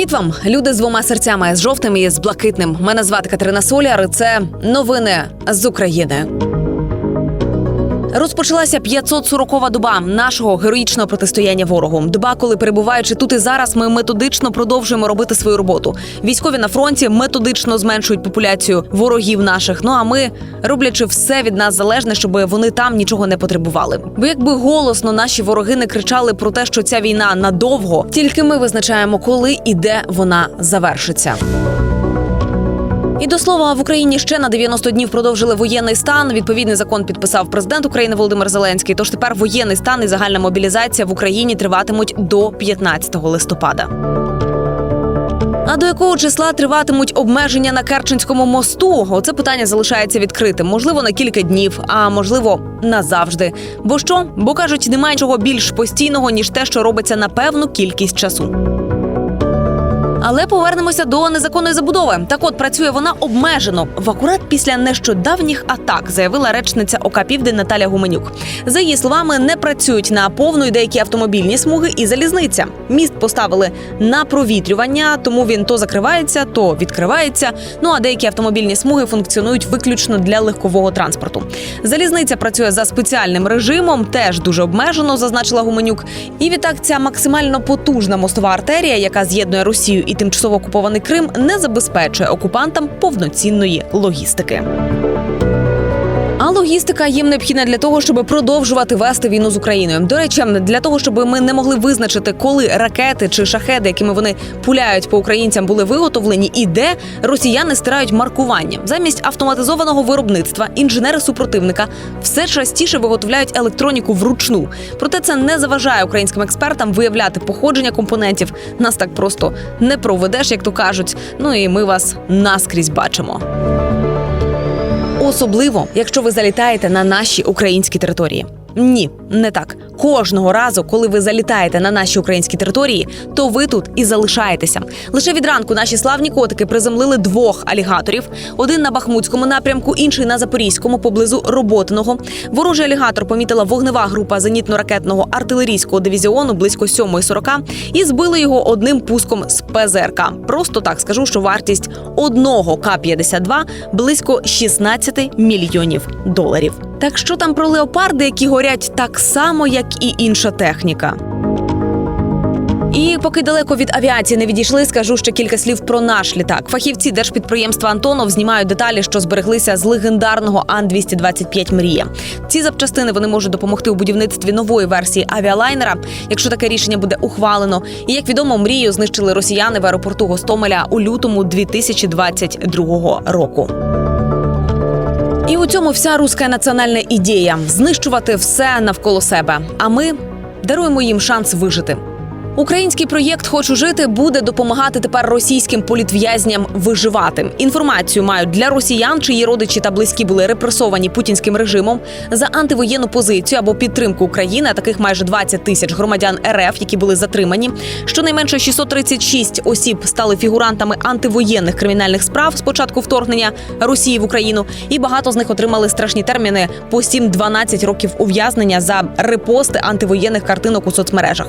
Привіт вам, люди з двома серцями з жовтим і з блакитним. Мене звати Катерина Соляр. і Це новини з України. Розпочалася 540-ва доба нашого героїчного протистояння ворогу. Доба, коли перебуваючи тут і зараз, ми методично продовжуємо робити свою роботу. Військові на фронті методично зменшують популяцію ворогів наших. Ну а ми роблячи все від нас залежне, щоб вони там нічого не потребували. Бо якби голосно наші вороги не кричали про те, що ця війна надовго, тільки ми визначаємо, коли і де вона завершиться. І до слова, в Україні ще на 90 днів продовжили воєнний стан. Відповідний закон підписав президент України Володимир Зеленський. Тож тепер воєнний стан і загальна мобілізація в Україні триватимуть до 15 листопада. А до якого числа триватимуть обмеження на Керченському мосту? Оце питання залишається відкритим. Можливо, на кілька днів, а можливо, назавжди. Бо що? Бо кажуть, немає чого більш постійного ніж те, що робиться на певну кількість часу. Але повернемося до незаконної забудови. Так от працює вона обмежено в акурат після нещодавніх атак, заявила речниця ОК Південь Наталя Гуменюк. За її словами, не працюють на повну й деякі автомобільні смуги і залізниця. Міст поставили на провітрювання, тому він то закривається, то відкривається. Ну а деякі автомобільні смуги функціонують виключно для легкового транспорту. Залізниця працює за спеціальним режимом, теж дуже обмежено, зазначила Гуменюк. І відтак ця максимально потужна мостова артерія, яка з'єднує Росію і тимчасово окупований Крим, не забезпечує окупантам повноцінної логістики. Логістика їм необхідна для того, щоб продовжувати вести війну з Україною. До речі, для того, щоб ми не могли визначити, коли ракети чи шахеди, якими вони пуляють по українцям, були виготовлені, і де росіяни стирають маркування замість автоматизованого виробництва. Інженери супротивника все частіше виготовляють електроніку вручну. Проте це не заважає українським експертам виявляти походження компонентів. Нас так просто не проведеш, як то кажуть. Ну і ми вас наскрізь бачимо. Особливо, якщо ви залітаєте на наші українські території. Ні, не так. Кожного разу, коли ви залітаєте на наші українські території, то ви тут і залишаєтеся. Лише від ранку наші славні котики приземлили двох алігаторів: один на Бахмутському напрямку, інший на Запорізькому, поблизу Роботиного. Ворожий алігатор помітила вогнева група зенітно-ракетного артилерійського дивізіону близько 7.40 і збили його одним пуском з ПЗРК. Просто так скажу, що вартість одного К-52 близько 16 мільйонів доларів. Так що там про леопарди, які горять так само, як і інша техніка. І поки далеко від авіації не відійшли, скажу ще кілька слів про наш літак. Фахівці держпідприємства Антонов знімають деталі, що збереглися з легендарного Ан-225 Мрія. Ці запчастини вони можуть допомогти у будівництві нової версії авіалайнера, якщо таке рішення буде ухвалено. І як відомо, мрію знищили росіяни в аеропорту Гостомеля у лютому 2022 року. І у цьому вся руська національна ідея знищувати все навколо себе. А ми даруємо їм шанс вижити. Український проєкт Хочу жити буде допомагати тепер російським політв'язням виживати. Інформацію мають для росіян, чиї родичі та близькі були репресовані путінським режимом за антивоєнну позицію або підтримку України. а Таких майже 20 тисяч громадян РФ, які були затримані. Щонайменше 636 осіб стали фігурантами антивоєнних кримінальних справ з початку вторгнення Росії в Україну, і багато з них отримали страшні терміни по 7-12 років ув'язнення за репости антивоєнних картинок у соцмережах.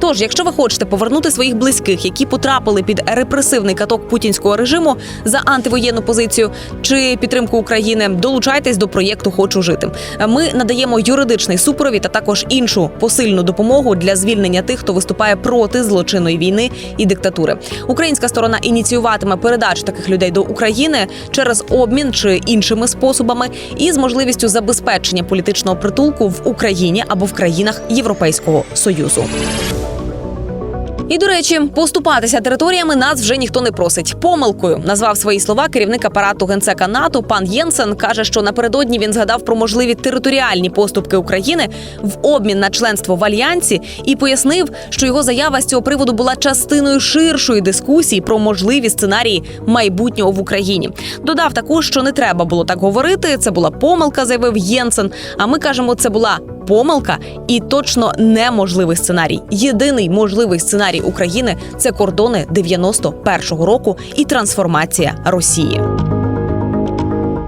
Тож, якщо ви хочете повернути своїх близьких, які потрапили під репресивний каток путінського режиму за антивоєнну позицію чи підтримку України, долучайтесь до проєкту Хочу жити. Ми надаємо юридичний супровід, а також іншу посильну допомогу для звільнення тих, хто виступає проти злочинної війни і диктатури. Українська сторона ініціюватиме передачу таких людей до України через обмін чи іншими способами, і з можливістю забезпечення політичного притулку в Україні або в країнах Європейського союзу. І до речі, поступатися територіями нас вже ніхто не просить. Помилкою назвав свої слова керівник апарату генсека НАТО. Пан Єнсен каже, що напередодні він згадав про можливі територіальні поступки України в обмін на членство в альянсі і пояснив, що його заява з цього приводу була частиною ширшої дискусії про можливі сценарії майбутнього в Україні. Додав також, що не треба було так говорити. Це була помилка, заявив Єнсен. А ми кажемо, це була помилка і точно неможливий сценарій. Єдиний можливий сценарій України це кордони 91-го року і трансформація Росії.